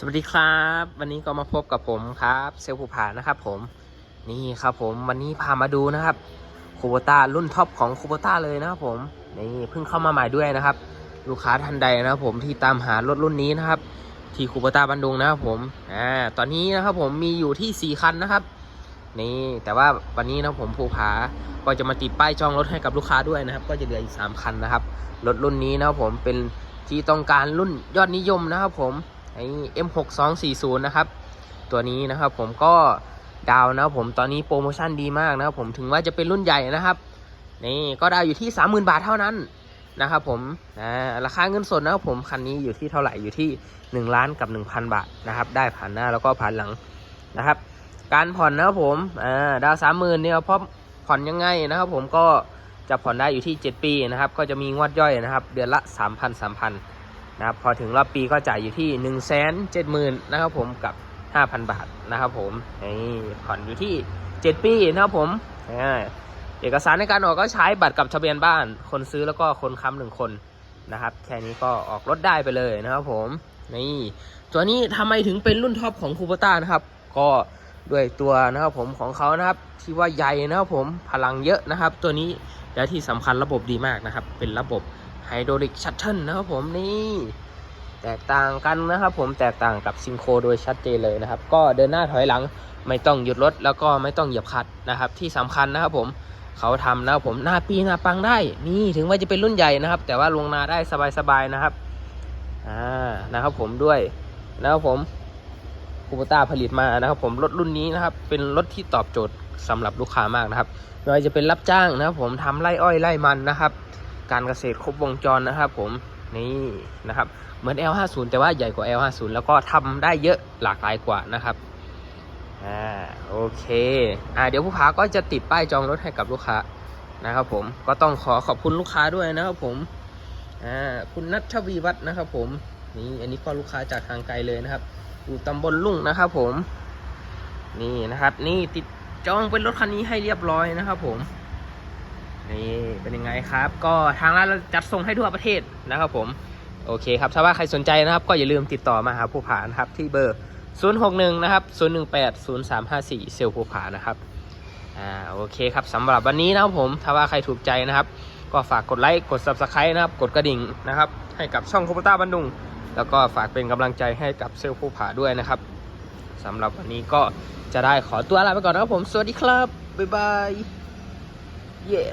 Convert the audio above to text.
สวัสดีครับ วันนี้ก็มาพบกับผมครับเซลลภูผานะครับผมนี่ครับผมวันนี้พามาดูนะครับคูโบต้ารุ่นท็อปของคูโบต้าเลยนะครับผมนี่เพิ่งเข้ามาใหม่ด้วยนะครับ ลูกค้าท่านใดนะครับผมที่ตามหารถรุ่นนี้นะครับ ที่คูโบต้าบันดุงนะครับผมอ่าตอนนี้นะครับผมมีอยู่ที่4คันนะครับ นี่แต่ว่าวันนี้นะครับผมภูผาก็จะมาติดป้ายจองรถให้กับลูกค้าด้วยนะครับ ก็จะเหลืออีก3คันนะครับรถรุ่นนี้นะครับผมเป็นที่ต้องการรุ่นยอดนิยมนะครับผม ไอ้ M6240 นะครับ ตัวนี้นะครับผมก็ดาวนะครับผมตอนนี้โปรโมชั่นดีมากนะครับผมถึงว่าจะเป็นรุ่นใหญ่นะครับนี่ก็ดาวอยู่ที่ 30,000 บาทเท่านั้นนะครับผมราคาเงินสดนะครับผมคันนี้อยู่ที่เท่าไหร่อยู่ที่ 1 ล้านกับ 1,000 บาทนะครับได้ผ่านหน้าแล้วก็ผ่านหลังนะครับ การผ่อนนะครับผมอ่าดาวสามหมื่นเนี่ยเพราะผ่อนยังไงนะครับผมก็จะผ่อนได้อยู่ที่ 7 ปีนะครับก็จะมีงวดย่อยนะครับ เดือนละ 3,000 3,000 นะครับพอถึงรอบปีก็จ่ายอยู่ที่1 7 0 0 0 0นะครับผมกับ 5,000 บาทนะครับผมนี่ผ่อนอยู่ที่ 7 ปีนะครับผมอ่าเอกสารในการออกก็ใช้บัตรกับทะเบียนบ้าน คนซื้อแล้วก็คนค้ำหนึ่งคนนะครับ แค่นี้ก็ออกรถได้ไปเลยนะครับผมนี่ตัวนี้ทำไมถึงเป็นรุ่นท็อปของคูปต้านะครับ ก็ด้วยตัวนะครับผมของเขานะครับ ที่ว่าใหญ่นะครับผมพลังเยอะนะครับ ตัวนี้และที่สำคัญระบบดีมากนะครับ เป็นระบบ ไฮดรอลิกชัตเทิลนะครับผมนี่แตกต่างกันนะครับผมแตกต่างกับซิงโครโดยชัดเจนเลยนะครับ ก็เดินหน้าถอยหลังไม่ต้องหยุดรถแล้วก็ไม่ต้องเหยียบคัดนะครับ ที่สำคัญนะครับผมเขาทำนะครับผมหน้าปีหน้าปังได้ นี่ถึงว่าจะเป็นรุ่นใหญ่นะครับ แต่ว่าลงนาได้สบายๆนะครับอ่านะครับผมด้วยนะครับผมคูโบต้าผลิตมานะครับผมรถรุ่นนี้นะครับ เป็นรถที่ตอบโจทย์สำหรับลูกค้ามากนะครับไม่ว่าจะเป็นรับจ้างนะครับผมทำไร่อ้อยไร่มันนะครับ การเกษตรครบวงจรนะครับผมนี่นะครับ เหมือน L50 แต่ว่าใหญ่กว่า L50 แล้วก็ทำได้เยอะหลากหลายกว่านะครับอ่าโอเคอ่าเดี๋ยวผู้ค้าก็จะติดป้ายจองรถให้กับลูกค้านะครับผมก็ต้องขอขอบคุณลูกค้าด้วยนะครับผมอ่าคุณนัทวีวัฒน์นะครับผมนี่อันนี้ก็ลูกค้าจากทางไกลเลยนะครับอยู่ตำบลลุ่งนะครับผมนี่นะครับ นี่ติดจองเป็นรถคันนี้ให้เรียบร้อยนะครับผม นี่เป็นยังไงครับ ก็ทางร้านจัดส่งให้ทั่วประเทศนะครับผม โอเคครับถ้าว่าใครสนใจนะครับ ก็อย่าลืมติดต่อมาหาผู้ผานะครับที่เบอร์ 061 นะครับ 018 0354 เซลล์ผู้ผานะครับ อ่า โอเคครับสำหรับวันนี้นะครับผม ถ้าว่าใครถูกใจนะครับ ก็ฝากกดไลค์ กด subscribe นะครับ กดกระดิ่งนะครับ ให้กับช่องคอมพิวต้าบันดุง แล้วก็ฝากเป็นกำลังใจให้กับเซลล์ผู้ผาด้วยนะครับสำหรับวันนี้ก็จะได้ขอตัวลาไปก่อนนะครับผม สวัสดีครับ บ๊ายบายเย้